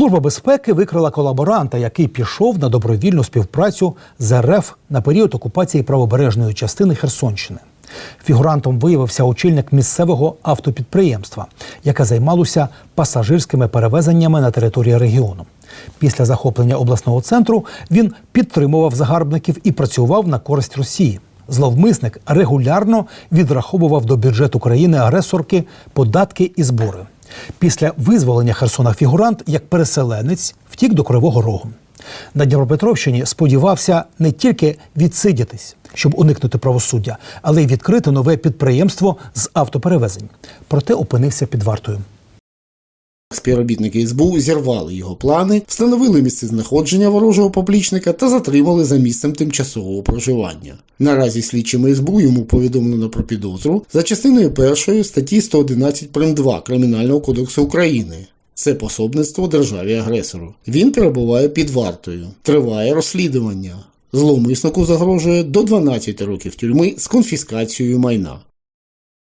Служба безпеки викрила колаборанта, який пішов на добровільну співпрацю з РФ на період окупації правобережної частини Херсонщини. Фігурантом виявився очільник місцевого автопідприємства, яке займалося пасажирськими перевезеннями на території регіону. Після захоплення обласного центру він підтримував загарбників і працював на користь Росії. Зловмисник регулярно відраховував до бюджету країни-агресорки податки і збори. Після визволення Херсона фігурант як переселенець втік до Кривого Рогу. На Дніпропетровщині сподівався не тільки відсидітись, щоб уникнути правосуддя, але й відкрити нове підприємство з автоперевезень. Проте опинився під вартою. Співробітники СБУ зірвали його плани, встановили місце знаходження ворожого поплічника та затримали за місцем тимчасового проживання. Наразі слідчими СБУ йому повідомлено про підозру за частиною першої статті 111 прим. 2 Кримінального кодексу України. Це пособництво державі-агресору. Він перебуває під вартою. Триває розслідування. Зловмиснику загрожує до 12 років тюрми з конфіскацією майна.